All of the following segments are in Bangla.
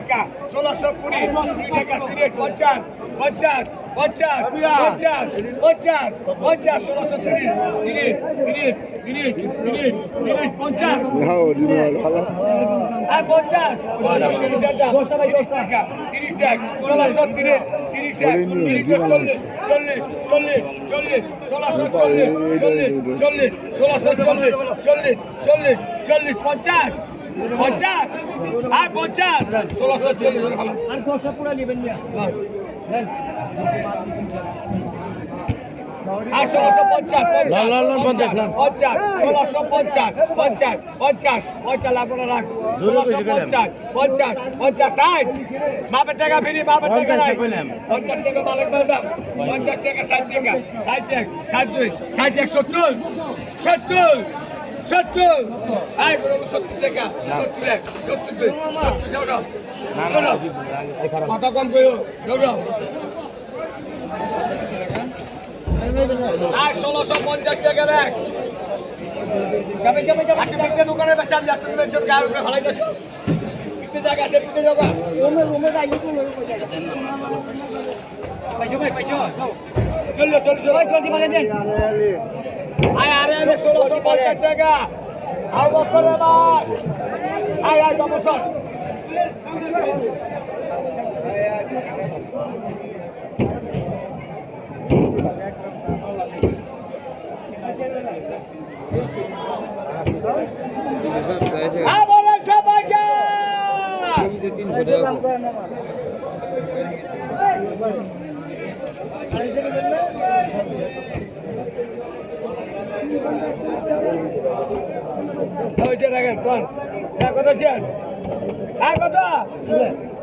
টাকা ষোলোশো কুড়ি কুড়ি টাকা তিরিশ পঞ্চাশ পঞ্চাশ পঞ্চাশ পঞ্চাশ পঞ্চাশ পঞ্চাশ ষোলোশো তিরিশ তিরিশ তিরিশ তিরিশ তিরিশ তিরিশ পঞ্চাশ। ভালো। হ্যাঁ পঞ্চাশ তিরিশ টাকা তিরিশ এক ষোলোশো তিরিশ তিরিশ এক তিরিশ চল্লিশ চল্লিশ চল্লিশ চল্লিশ ষোলোশো চল্লিশ চল্লিশ চল্লিশ ষোলোশো চল্লিশ চল্লিশ চল্লিশ চল্লিশ পঞ্চাশ পঞ্চাশ। হ্যাঁ পঞ্চাশ। ষোলোশো চল্লিশ আর দশটা পুরো নেবেন না আর ষোলোশো পঞ্চাশ পঞ্চাশ। পঞ্চাশ ষোলোশো পঞ্চাশ পঞ্চাশ পঞ্চাশ পঞ্চাশ আপনারা রাখ। ষোলোশো পঞ্চাশ পঞ্চাশ পঞ্চাশ ষাট। বাপের টাকা ফিরি বাপের টাকা নাই। পঞ্চাশ টাকা মালিক বলতাম পঞ্চাশ টাকা ষাট টাকা ষাট এক ষাট দুই ষাট এক সত্তর সত্তর। সত্তর। আয় বড় সত্তর টাকা। সত্তর এক সত্তর দুই সত্তর। কথা কম করো যাও যাও। আর ষোলোশো পঞ্চাশ টাকা দেখ যাবে যাবে যাবে। আজকে বিক্রি দোকানে বেচান যাচ্ছে তুমি একজন গায়ে উপরে ফেলাই যাচ্ছ বিক্রি জায়গা আছে বিক্রি যাবা রুমে রুমে যাই একটু রুমে যাই। পাইছো ভাই পাইছো যাও। চলল চলছো ভাই টোয়েন্টি দেন। আয় আরে আরে ষোলোশো টাকা আর বছর আয় আয় বছর হ্যাঁ বলে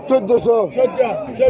চোদ্দশো। চোদ্দ